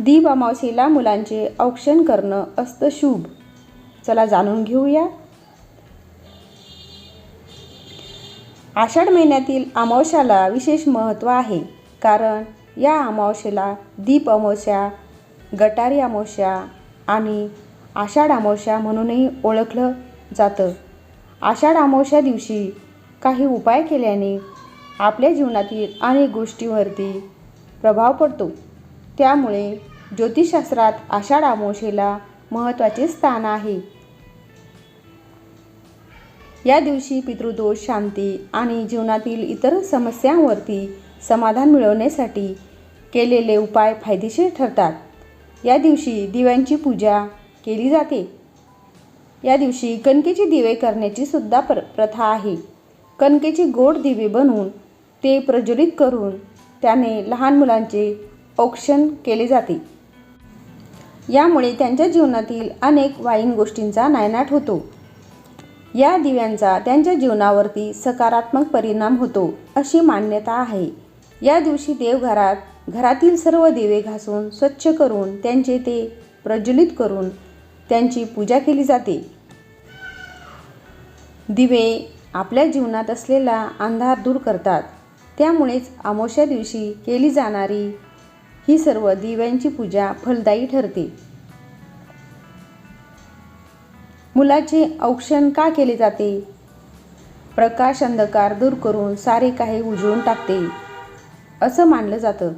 दीप अमावस्येला मुलांचे औक्षण करणं असतं शुभ. चला जाणून घेऊया. आषाढ महिन्यातील अमावस्याला विशेष महत्त्व आहे. कारण या अमावस्येला दीप अमावस्या गटारी अमावस्या आणि आषाढ अमावस्या म्हणूनही ओळखलं जातं. आषाढ अमावस्या दिवशी काही उपाय केल्याने आपल्या जीवनातील अनेक गोष्टींवरती प्रभाव पडतो. त्यामुळे ज्योतिषशास्त्रात आषाढ अमावस्येला महत्त्वाचे स्थान आहे. या दिवशी पितृदोष शांती आणि जीवनातील इतर समस्यांवरती समाधान मिळवण्यासाठी केलेले उपाय फायदेशीर ठरतात. या दिवशी दिव्यांची पूजा केली जाते. या दिवशी कणकेचे दिवे करण्याची सुद्धा प्र प्रथा आहे. कणकेचे गोड दिवे बनवून ते प्रज्वलित करून त्याने लहान मुलांचे औक्षण केले जाते. यामुळे त्यांच्या जीवनातील अनेक वाईन गोष्टींचा नायनाट होतो. या दिव्यांचा त्यांच्या जीवनावरती सकारात्मक परिणाम होतो अशी मान्यता आहे. या दिवशी देवघरात घरातील सर्व दिवे घासून स्वच्छ करून त्यांचे ते प्रज्वलित करून त्यांची पूजा केली जाते. दिवे आपल्या जीवनात असलेला अंधार दूर करतात. त्यामुळेच अमावस्या दिवशी केली जाणारी ही सर्व दिव्यांची पूजा फलदायी ठरते. मुलाचे औक्षण का केले जाते? प्रकाश अंधकार दूर करून सारे काही उजळून टाकते. असं मानलं जातं.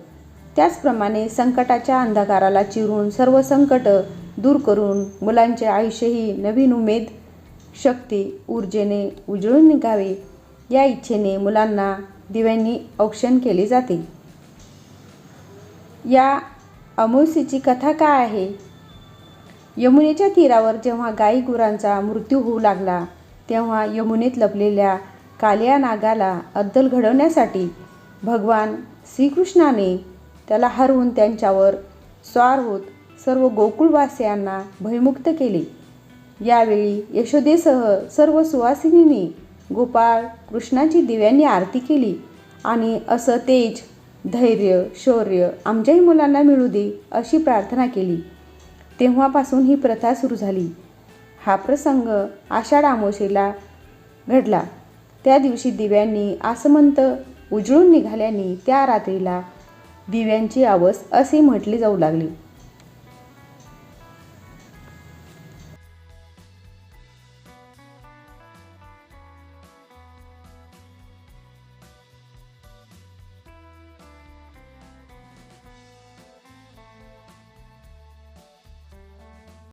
त्याचप्रमाणे संकटाच्या अंधकाराला चिरून सर्व संकट दूर करून मुलांचे आयुष्यही नवीन उमेद शक्ती ऊर्जेने उजळून निघावे. या इच्छेने मुलांना दिव्यांनी औक्षण केले जाते. या अमावस्येची कथा काय आहे? यमुनेच्या तीरावर जेव्हा गाई गुरांचा मृत्यू होऊ लागला तेव्हा यमुनेत लपलेल्या कालिया नागाला अद्दल घडवण्यासाठी भगवान श्रीकृष्णाने त्याला हरवून त्यांच्यावर स्वार होत सर्व गोकुळवासियांना भयमुक्त केले. यावेळी यशोदेसह सर्व सुवासिनींनी गोपाळ कृष्णाची दिव्यांनी आरती केली आणि असं तेज धैर्य शौर्य आमच्याही मुलांना मिळू दे अशी प्रार्थना केली. तेव्हापासून ही प्रथा सुरू झाली. हा प्रसंग आषाढ आमोशेला घडला. त्या दिवशी दिव्यांनी आसमंत उजळून निघाल्याने त्या रात्रीला दिव्यांची आवस असे म्हटले जाऊ लागले.